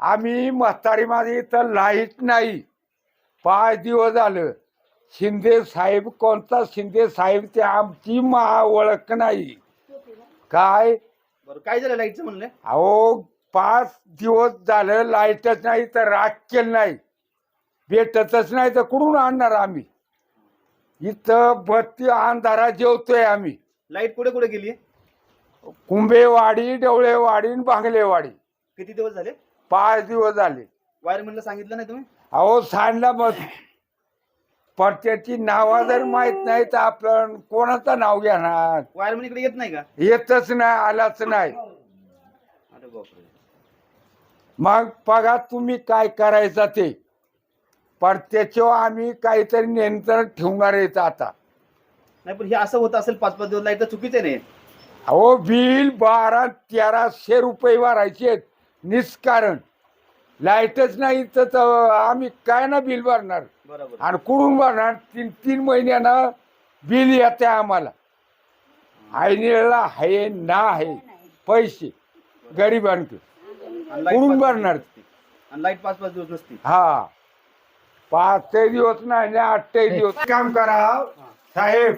आम्ही म्हातारीमध्ये इथं लाइट नाही. पाच दिवस झालं. शिंदे साहेब कोणता शिंदे साहेब ते आमची मा ओळख नाही. काय? बरं काय झालं लाईटचं म्हणलं? अहो पाच दिवस झालं लाईटच नाही तर राखेल नाही. भेटतच नाही तर कुठून आणणार आम्ही? इथं बत्ती अंधारा जेवतोय आम्ही. लाइट कुठे कुठे गेली? कुंभेवाडी डवळेवाडी आणि बांगलेवाडी किती दिवस झाले? पाच दिवस झाले. वायरमॅनला सांगितलं नाही तुम्ही? अहो सांडला पण त्याची नावं जर माहीत नाही तर आपण कोणाचं नाव घेणार? वायरमॅन इकडे येत नाही का? येतच नाही आलाच नाही. अरे बापरे. मग बघा तुम्ही काय करायचं ते. पण त्याच्यावर आम्ही काहीतरी नियंत्रण ठेवणार आहेत आता. नाही पण हे असं होत असेल पाच पाच दिवस लाइट तर चुकीचं नाही अहो बिल बारा तेराशे रुपये भरायचे आहेत. निष्कारण. लाईटच नाही तर तर आम्ही काय ना बिल भरणार? बरोबर. आणि कुठून भरणार? तीन तीन महिन्यानं बिल येते आम्हाला. आईनीला आहे ना आहे पैसे आणि लाइट कुठून पाच- भरणार? आणि लाइट पाच पाच दिवस नसती. हा. पाच ते दिवस नाही ना आठ ते दिवस. काम करा साहेब.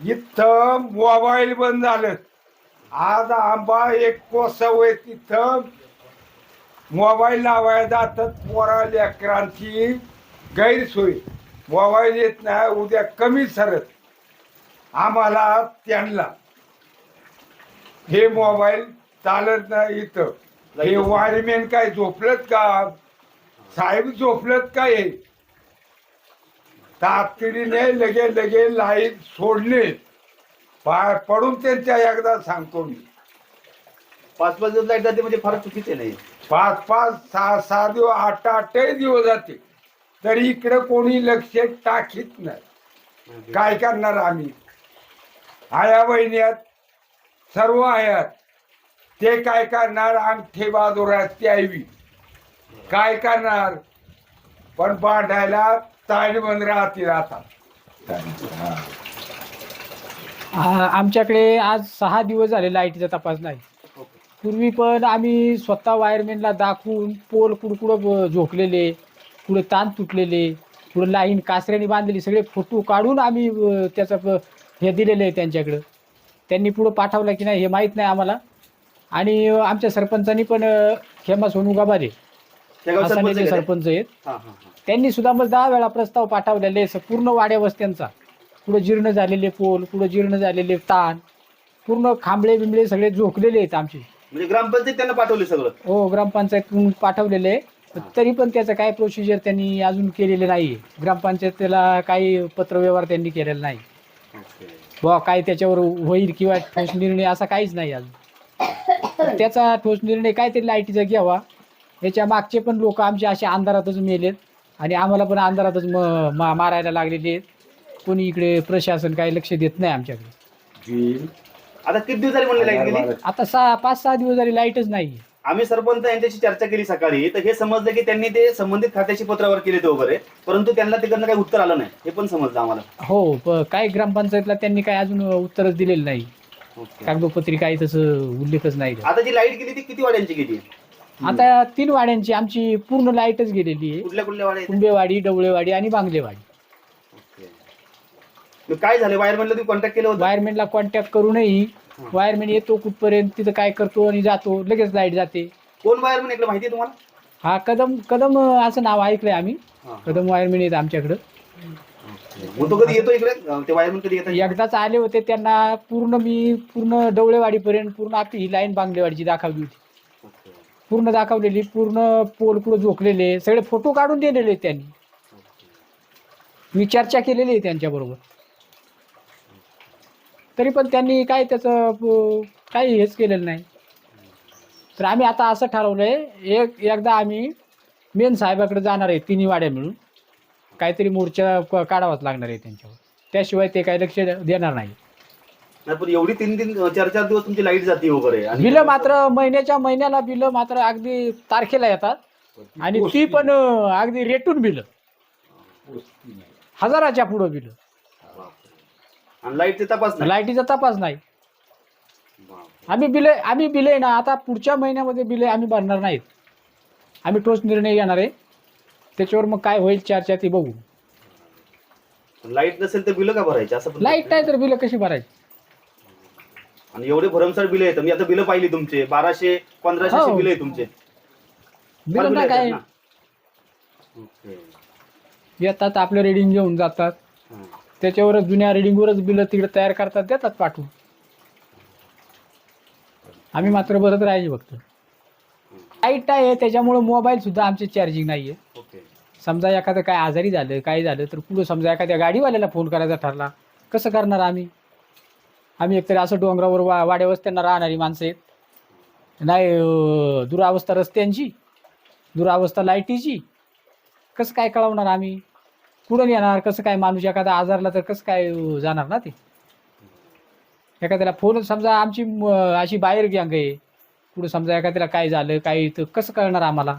इथं मोबाईल बंद झालं. आज आंबा एक कोसव आहे तिथं. मोबाईल लावायला जातात पोरा लेकरांची. गैरसोय. मोबाईल येत नाही उद्या कमी सरत. आम्हाला त्यांना. हे मोबाईल चालत नाही इथं. हे वायरमॅन काय झोपलत का? साहेब झोपलत काय? हे? तातडीने लगे लगे लाइट सोडले. पाय पडून त्यांच्या एकदा सांगतो मी. पाच पाच दिवस लाइट जाते म्हणजे फार चुकीचे नाही पाच पाच सहा सहा दिवस आठ आठही दिवस जाते. तरी इकडे कोणी लक्ष टाकीत नाही. काय करणार आम्ही? आया बहिण्यात सर्व आहेत. ते काय करणार? अंगठे बाजूरात ते आईवी. काय करणार? पण बांधायला ताळबंद राहतील आता. आमच्याकडे आज सहा दिवस झाले लाईटीचा तपास नाही. पूर्वी पण आम्ही स्वतः वायरमॅनला दाखवून पोल कुडकुडं झोकलेले पुढे ताण तुटलेले पुढे लाईन कासऱ्याने बांधलेली सगळे फोटो काढून आम्ही त्याचं हे दिलेलं आहे त्यांच्याकडं. त्यांनी पुढं पाठवलं की नाही हे माहीत नाही आम्हाला. आणि आमच्या सरपंचांनी पण खेमा सोनू गाभारे सरपंच आहेत. त्यांनी सुद्धा मग दहा वेळा प्रस्ताव पाठवलेले पूर्ण वाड्या वस्त्यांचा. पुढे जीर्ण झालेले पोल पुढे जीर्ण झालेले ताण पूर्ण खांबळे बिंबळे सगळे झोकलेले आहेत आमचे. म्हणजे ग्रामपंचायत त्यांना पाठवले सगळं? हो ग्रामपंचायतकडून पाठवलेले आहे. तरी पण त्याचं काय प्रोसिजर त्यांनी अजून केलेले नाही ग्रामपंचायतीला काही पत्रव्यवहार त्यांनी केलेला नाही. बुवा काय त्याच्यावर होईल किंवा ठोस निर्णय असा काहीच नाही अजून. तर त्याचा ठोस निर्णय काहीतरी लाईटीचा घ्यावा. याच्या मागचे पण लोक आमचे असे अंधारातच मेलेत. आणि आम्हाला पण अंधारातच म- मा- मारायला लागलेले आहेत. कोणी इकडे प्रशासन काही लक्ष देत नाही आमच्याकडे. आता किती दिवस झाले म्हणले लाइट गेली? आता सहा पाच सहा दिवस झाले लाईटच नाही. आम्ही सरपंच यांच्याशी चर्चा केली सकाळी तर हे समजलं की त्यांनी ते संबंधित खात्याची पत्रावर केले ते वगैरे परंतु त्यांना तिकडनं काही उत्तर आलं नाही. हे पण समजलं आम्हाला. हो प- काय ग्रामपंचायतला त्यांनी काय अजून उत्तरच दिलेलं नाही. कागदोपत्री काही तसं उल्लेखच नाही. आता जी लाइट गेली ती किती वाड्यांची गेली? आता तीन वाड्यांची आमची पूर्ण लाईटच गेलेली आहे. कुठल्या कुठल्या वाड्या आहेत? कुंभेवाडी डवळेवाडी आणि बांगलेवाडी. मग काय झालं? वायरमॅनला तुम्ही कॉन्टॅक्ट केलं होतं? वायरमॅनला कॉन्टॅक्ट करूनही वायरमॅन येतो कुठपर्यंत तिथं काय करतो आणि जातो. लगेच लाइट जाते. कोण वायरमॅन इकडे माहिती आहे तुम्हाला? हा कदम कदम असं नाव ऐकलंय आम्ही. कदम वायरमॅन येत आमच्याकडं. मग तो कधी येतो इकडे? अं, ते वायरमॅन कधी येतात एकदाच आले होते त्यांना पूर्ण मी पूर्ण डवळेवाडीपर्यंत पूर्ण आपली ही लाईन बांगलेवाडीची दाखवली होती. पूर्ण दाखवलेली पूर्ण पोल पुढे झोकलेले सगळे फोटो काढून दिलेले आहेत त्यांनी मी चर्चा केलेली आहे त्यांच्याबरोबर. तरी पण त्यांनी काय त्याचं काही हेच केलेलं नाही. तर आम्ही आता असं ठरवलंय एक एकदा आम्ही मेन साहेबाकडे जाणार आहे तिन्ही वाड्या मिळून. काहीतरी मोर्चा क- काढावाच लागणार आहे त्यांच्यावर. त्याशिवाय ते काही लक्ष देणार नाही. नाही पण एवढी तीन तीन चार चार दिवस तुमची लाइट जाते वगैरे. आणि बिलं मात्र महिन्याच्या महिन्याला बिलं मात्र अगदी तारखेला येतात. आणि ती पण अं, अगदी रेटून बिलं. हजाराच्या पुढं बिलं. आणि लाईटचे तपास नाही. लाईटीचा तपास नाही. आम्ही बिले आम्ही बिले ना आता पुढच्या महिन्यामध्ये बिले आम्ही भरणार नाहीत. आम्ही ठोस निर्णय घेणार आहे. त्याच्यावर मग काय होईल चर्चा ती बघू. लाइट नसेल तर बिल का भरायचे? असं पण लाइट नाही. तर बिलं कशी भरायची? आणि एवढे भरमसाठ बिल येतं मी आता बिल पाहिली तुमचे. बाराशे पंधराशे हो. बिल आहे तुमचे. बिलं ना. काय येतात आपलं रिडिंग घेऊन जातात. त्याच्यावरच जुन्या रिडिंगवरच बिलं तिकडे तयार करतात देतात पाठवून. आम्ही मात्र भरत राहायचे फक्त. लाइट आहे त्याच्यामुळं मोबाईल सुद्धा आमचे चार्जिंग नाही आहे ओके. समजा एखादं काय आजारी झालं काय झालं तर पुढं समजा एखाद्या गाडीवाल्याला फोन करायचा ठरला कसं करणार आम्ही? आम्ही एकतरी असं डोंगरावर वा वाड्या वस्त्यांना राहणारी माणसं आहेत. नाही अं, दुरावस्था रस्त्यांची दुरावस्था लाईटीची कसं काय कळवणार आम्ही? कुठून येणार? कसं काय माणूस एखादा आजारला तर कसं काय जाणार ना ते? एखाद्याला फोन समजा आमची अशी बाहेर गँग आहे. पुढं समजा एखाद्याला काय झालं काय तर कसं कळणार आम्हाला?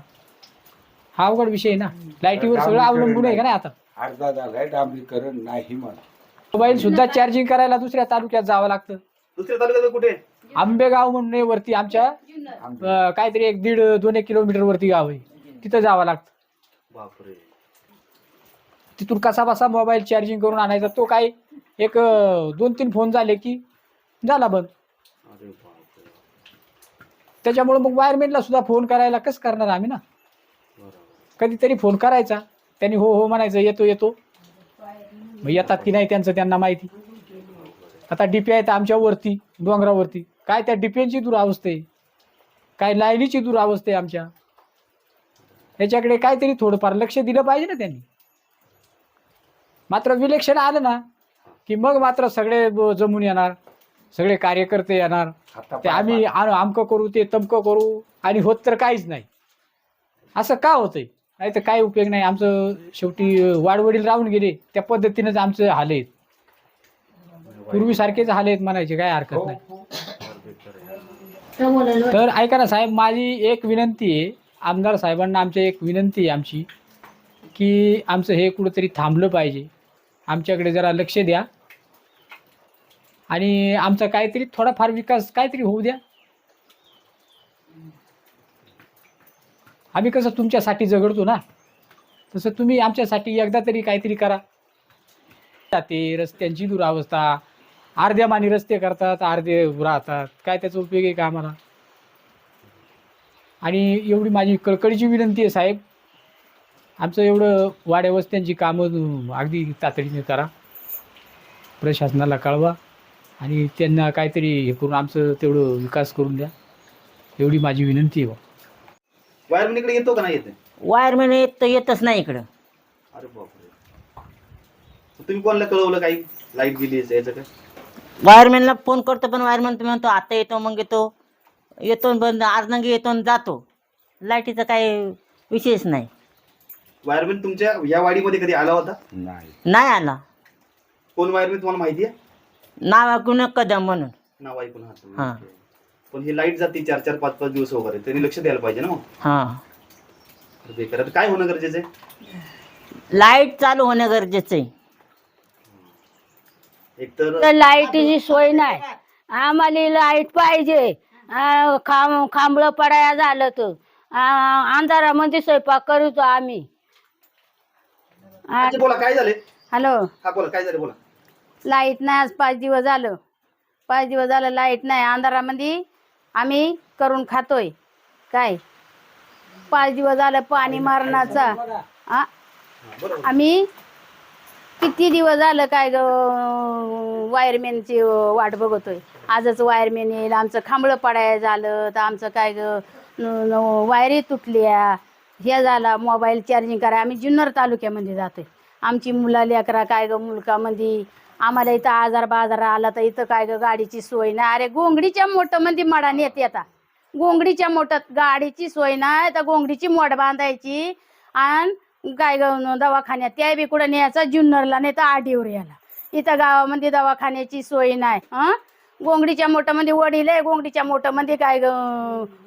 हा अवघड विषय आहे ना. लाईटीवर सगळं अवलंबून आहे का नाही आता? अर्धा झालाय डांबरीकरण नाही म्हणा. मोबाईल सुद्धा चार्जिंग करायला दुसऱ्या तालुक्यात जावं लागतं. दुसऱ्या तालुक्यात कुठे? आंबेगाव म्हणून आहे वरती आमच्या अं, काहीतरी एक दीड दोन एक किलोमीटर वरती गाव आहे. तिथं जावं लागतं. बापरे. तिथून कसा बसा मोबाईल चार्जिंग करून आणायचा. तो काय एक दोन तीन फोन झाले की झाला बंद. अरे बापरे. त्याच्यामुळे मग वायरमॅनला सुद्धा फोन करायला कसं करणार आम्ही ना? बरोबर कधीतरी फोन करायचा. त्यांनी हो हो म्हणायचं येतो येतो. मग येतात की नाही त्यांचं त्यांना माहिती. आता डीपी आहेत आमच्या वरती डोंगरावरती. काय त्या डिप्यांची दुरावस्था आहे? काय लाईनीची दुरावस्था आहे आमच्या? याच्याकडे काहीतरी थोडंफार लक्ष दिलं पाहिजे ना त्यांनी. मात्र विलेक्षण आलं ना की मग मात्र सगळे ब- जमून येणार सगळे कार्यकर्ते येणार. ते आम्ही आ- आमकं करू ते तमकं करू आणि होत तर काहीच नाही. असं का होतंय? नाही तर काय उपयोग नाही. आमचं शेवटी वाडवडील राहून गेले. त्या पद्धतीनंच आमचं हाल आहेत. पूर्वीसारखेच हाल आहेत म्हणायचे काय हरकत नाही. तर ऐका ना साहेब माझी एक विनंती आहे आमदार साहेबांना आमच्या एक विनंती आहे आमची की आमचं हे कुठंतरी थांबलं पाहिजे. आमच्याकडे जरा लक्ष द्या. आणि आमचा काहीतरी थोडाफार विकास काहीतरी होऊ द्या. आम्ही कसं तुमच्यासाठी झगडतो ना? तसं तुम्ही आमच्यासाठी एकदा तरी काहीतरी करा. ते रस्त्यांची दुरावस्था अर्ध्या माने रस्ते करतात अर्धे राहतात. काय त्याचा उपयोग आहे का आम्हाला? आणि एवढी माझी कळकळीची विनंती आहे साहेब आमचं एवढं वाड्या वस्त्यांची कामं अगदी तातडीने करा. प्रशासनाला कळवा आणि त्यांना काहीतरी हे करून आमचं तेवढं विकास करून द्या. एवढी माझी विनंती आहे. बुवा. वायरमॅन इकडे येतो का नाही येते? वायरमॅन येत तर येतच नाही इकडं. अरे बापरे. तुम्ही कोणाला कळवलं काही? लाइट गेली याचं काय? वायरमॅनला फोन करतो पण वायरमॅन तुम्ही म्हणतो आता येतो मग येतो. येतो बंद अर्धंगी येतो न जातो. लाईटीचा काही विषयच नाही. वायरमॅन तुमच्या या वाडीमध्ये कधी आला होता? नाही. नाही आला. कोण वायरमॅन तुम्हाला माहिती आहे? नाव ऐकून कदम म्हणून. नाव ऐकून आहात तुम्ही. हां. ओके. पण ही लाइट जाते चार चार पाच पाच दिवस वगैरे. त्यांनी लक्ष द्यायला पाहिजे ना मग. हां. बेकार. आता काय होणं गरजेचं आहे? लाइट चालू होणं गरजेचं आहे. एकतर तर लाईटीची सोय नाही. आम्हाला लाइट पाहिजे. आ, खांब खांबळं पडाया झालं तर. आ, अंधारामध्ये स्वयंपाक करतो आम्ही. अच्छा, बोला काय झाले? हॅलो. हा बोला काय झालं बोला. लाइट नाही आज पाच दिवस झालं. पाच दिवस झालं लाइट नाही अंधारामध्ये आम्ही करून खातोय. काय? पाच दिवस झालं पाणी मारण्याचा. आ, आम्ही किती दिवस झालं काय ग वायरमॅनची वाट बघतोय. आजच वायरमॅन येईल आमचं खांबळं पडायला झालं तर आमचं काय ग वायरी तुटल्या. हे झाला मोबाईल चार्जिंग करा. आम्ही जुन्नर तालुक्यामध्ये जातोय. आमची मुला लेकरा काय ग मुलकामध्ये? आम्हाला इथं आजार बाजार आला तर इथं काय गं गाडीची सोय नाही. अरे गोंगडीच्या मोठमध्ये मडा नेत आता गोंगडीच्या मोठात गाडीची सोय नाही तर गोंगडीची मोड बांधायची. आणि काय ग दवाखान्यात त्या बी कुठं न्यायचा? जुन्नरला नाही तर आडीवर याला इथं गावामध्ये दवाखान्याची सोय नाही. हा? गोंगडीच्या मोठामध्ये वडील आहे. गोंगडीच्या मोठामध्ये काय ग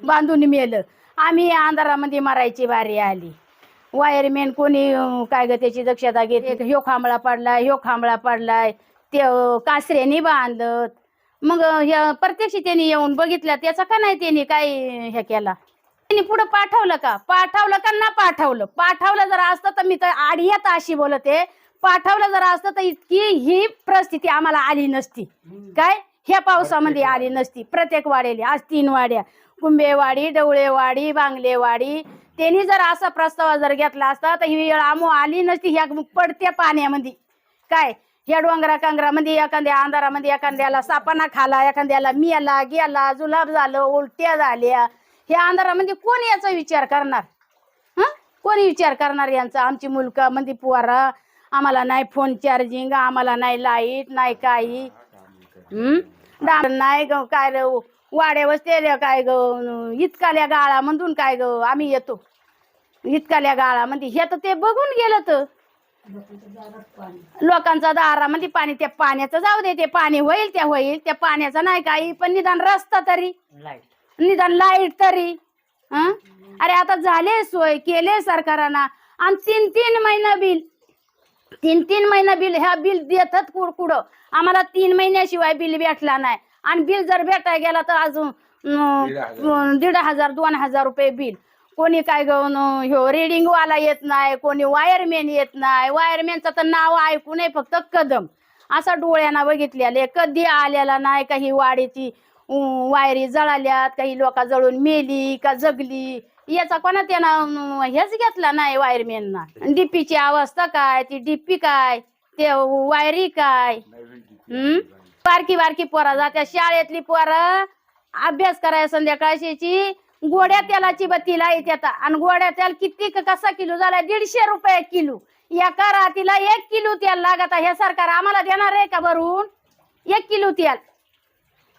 बांधून मेलं. आम्ही अंधारामध्ये मारायची बारी आली. वायरमॅन कोणी काय ग त्याची दक्षता घेते ह्यो खांबळा पडलाय ह्यो खांबळा पडलाय. ते कासऱ्याने बांधत. मग ह्या प्रत्यक्ष त्यांनी येऊन बघितल्या त्याचा का नाही त्यांनी काय हे केला? त्यांनी पुढे पाठवलं का? पाठवलं का ना पाठवलं? पाठवलं जर असतं तर मी तर आडियात अशी बोलते. पाठवलं जर असतं तर इतकी ही परिस्थिती आम्हाला आली नसती. काय? ह्या पावसामध्ये आली नसती. प्रत्येक वाड्याला आज तीन वाड्या. कुंभेवाडी डवळेवाडी बांगलेवाडी. त्यांनी जर असा प्रस्ताव जर घेतला असता तर ही वेळ आमो आली नसती ह्या पडत्या पाण्यामध्ये. काय? ह्या डोंगरा कांगरामध्ये एखाद्या अंधारामध्ये एखाद्याला सापाना खाला एखाद्याला मियाला गेला जुलाब झालं उलट्या झाल्या. ह्या अंधारामध्ये कोण याचा विचार करणार? हं? कोणी विचार करणार यांचा? आमची मुलगा म्हणजे पुवारा आम्हाला नाही फोन चार्जिंग आम्हाला नाही लाइट नाही काही. हम्म डाळ नाही काय रे वाड्या वस्ते काय ग इतकाल्या गाळामधून काय ग आम्ही येतो. इतकाल्या गाळामध्ये हे तर ते बघून गेलं तर. लोकांचा दारामध्ये पाणी त्या पाण्याचं जाऊ दे ते पाणी होईल त्या होईल त्या पाण्याचं नाही काही पण निदान रस्ता तरी. निदान लाइट तरी? अरे आता झाले सोय केले सरकारांना. आणि तीन तीन महिना बिल. तीन तीन महिना बिल ह्या बिल देतात कुड कुठं? आम्हाला तीन महिन्याशिवाय बिल भेटला नाही. आणि बिल जर भेटाय गेला तर अजून दीड हजार. दोन हजार रुपये बिल. कोणी काय ह्यो रिडिंग वाला येत नाही कोणी वायरमॅन येत नाही. वायरमॅनचं तर नाव ऐकू नये फक्त कदम. असा डोळ्यानं बघितलेले कधी आलेला नाही काही वाडीची वायरी जळाल्यात काही लोक जळून मेली का जगली. याचा कोणा त्यानं हेच घेतला नाही वायरमॅनना डीपीची अवस्था काय? ती डीपी काय? ते वायरी काय? हम्म? बारकी बारकी पोरं जात्या. शाळेतली पोरं अभ्यास करायला संध्याकाळची गोड्या तेलाची बत्ती येते आता आणि गोड्या तेल किती क- कसा किलो झाला दीडशे रुपये किलो. एका रातीला एक किलो तेल लागत हे सरकार आम्हाला देणार आहे का भरून? एक किलो तेल.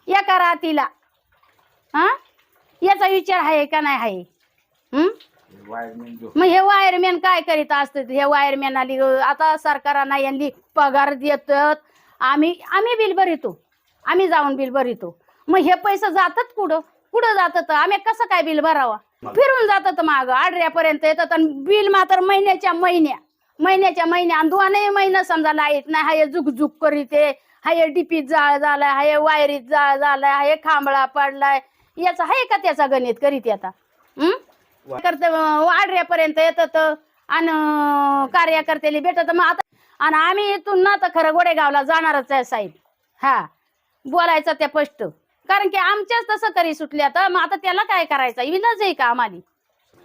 एका रातीला. हा? याचा विचार आहे का नाही आहे? हम्म मग हे वायरमॅन काय करीत असत हे वायरमॅन आली आता सरकारांना यांनी पगार देतात. आम्ही आम्ही बिल भरितो. आम्ही जाऊन बिल भरितो. मग हे पैसे जातात कुठं? कुठं जातात? आम्ही कसं काय बिल भरावा? फिरून जातात माग. आडऱ्यापर्यंत येतात आणि बिल मात्र महिन्याच्या महिन्या. महिन्याच्या महिन्या. आणि दोनही महिना समजा लाइट नाही हाय झुकझुक करीते हाय डीपीत जाळ झालाय हाय वायरीत जाळ झालाय हाय खांबळा पडलाय. याचा आहे का त्याचा गणित करीत आता? हम्म करते वाढऱ्यापर्यंत येतात आणि कार्यकर्त्याला भेटत मग आता आणि आम्ही इथून ना तर खरं गोडेगावला जाणारच आहे साहेब. हा. बोलायचं त्या स्पष्ट. कारण की आमच्याच तसं तरी सुटल्या तर मग आता त्याला काय करायचं? विनच आहे का आम्हाला?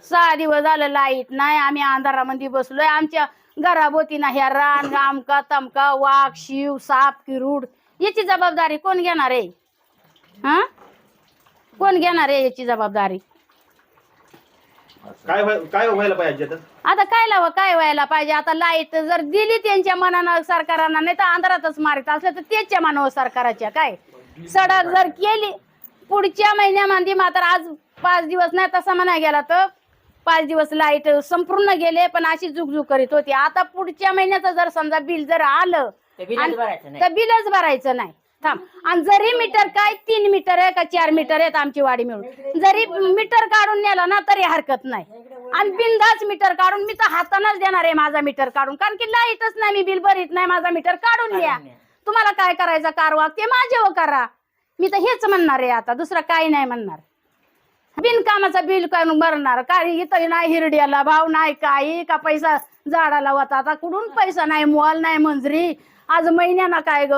सहा दिवस झालं लाइट नाही आम्ही अंधारामध्ये बसलोय. आमच्या घराभोवती ना ह्या रान आमका तमका वाघ शिव साप किरूड याची जबाबदारी कोण घेणार आहे? हा? कोण घेणार आहे याची जबाबदारी? काय व्हाय- काय व्हायला पाहिजे आता? आता काय लावा काय व्हायला पाहिजे? आता लाइट जर दिली त्यांच्या मनानं सरकारांना नाही तर अंधारातच मारित असलं तर त्याच्या मनावर सरकाराच्या काय? सडक जर केली पुढच्या महिन्यामध्ये मात्र आज पाच दिवस नाही तसा म्हणा गेला तर पाच दिवस लाइट संपूर्ण गेले पण अशी जुगजुग करीत होती. आता पुढच्या महिन्याचं जर समजा बिल जर आलं आणि- तर बिलच भरायचं नाही. थांब. आणि जरी मीटर काय तीन मीटर आहे का चार मीटर आहेत आमची वाडी मिळून. जरी मीटर काढून नेलं ना तरी हरकत नाही. आणि बिंदाच मीटर काढून मी तर हातानच देणार आहे माझा मीटर काढून. कारण की लाईटच नाही मी बिल भरीत नाही माझा मीटर काढून द्या तुम्हाला काय करायचं कारवा ते माझ्यावर करा. मी तर हेच म्हणणार आहे आता दुसरं काही नाही म्हणणार. बिनकामाचा बिल करून भरणार. काही इथं नाही हिरड्याला भाव नाही काही का पैसा झाडाला होता. आता कुठून पैसा नाही मोल नाही मंजरी. आज महिन्यानं काय ग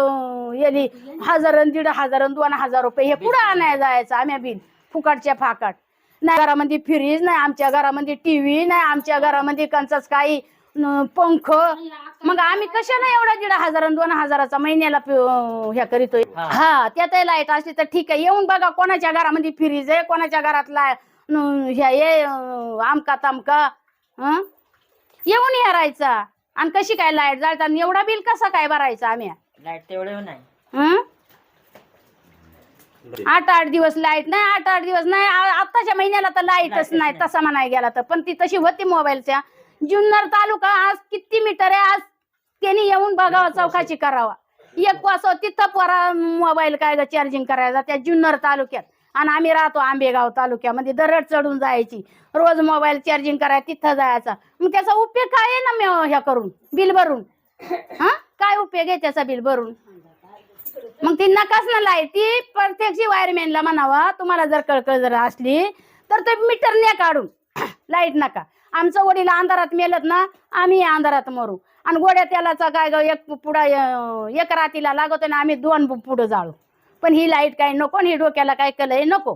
येली हजार दीड हजार दोन हजार रुपये हे कुठं आणायला जायचं आम्ही बिल फुकटच्या फाकट. नाही घरामध्ये फ्रीज नाही आमच्या घरामध्ये टीव्ही नाही आमच्या घरामध्ये कंचच काही पंख. मग आम्ही कशाला एवढा दीड हजार दोन हजाराचा महिन्याला हे करीतोय? हा. त्यात लाइट असली तर ठीक आहे. येऊन बघा कोणाच्या घरामध्ये फ्रीज आहे कोणाच्या घरात ला न, ह्या ये आमका तमका हं? येऊन हेरायचा आणि कशी काय लाइट जाळतात आणि एवढा बिल कसा काय भरायचा आम्ही? लाइट तेवढे नाही. हं? आठ आठ दिवस लाइट नाही आठ आठ दिवस नाही. आ- आत्ताच्या महिन्याला तर लाईटच नाही तसा म्हणाय गेला तर. पण ती तशी होती मोबाईलच्या. जुन्नर तालुका आज किती मीटर आहे? आज त्यांनी येऊन बघावा चौकाशी करावा. एक वाजता तिथं पोरा मोबाईल काय चार्जिंग करायचा त्या जुन्नर तालुक्यात. आणि आम्ही राहतो आंबेगाव तालुक्यामध्ये दरड चढून जायची. रोज मोबाईल चार्जिंग करायला तिथं जायचा. मग त्याचा उपयोग काय आहे ना मी ह्या करून? बिल भरून. हा? काय उपयोग आहे त्याचा बिल भरून? मग ती नकाच ना लाइट ती प्रत्यक्ष वायरमॅनला म्हणावा तुम्हाला जर कळकळ जर असली तर ते मीटर न्या काढून. लाइट नका. आमचं वडील अंधारात मेलत ना आम्ही अंधारात मरू. आणि गोड्या तेलाचा काय ग एक पुढा एक रातीला लागतो ना आम्ही दोन पुढं जाळू. पण ही लाइट काय नको आणि ही डोक्याला काय कलय नको.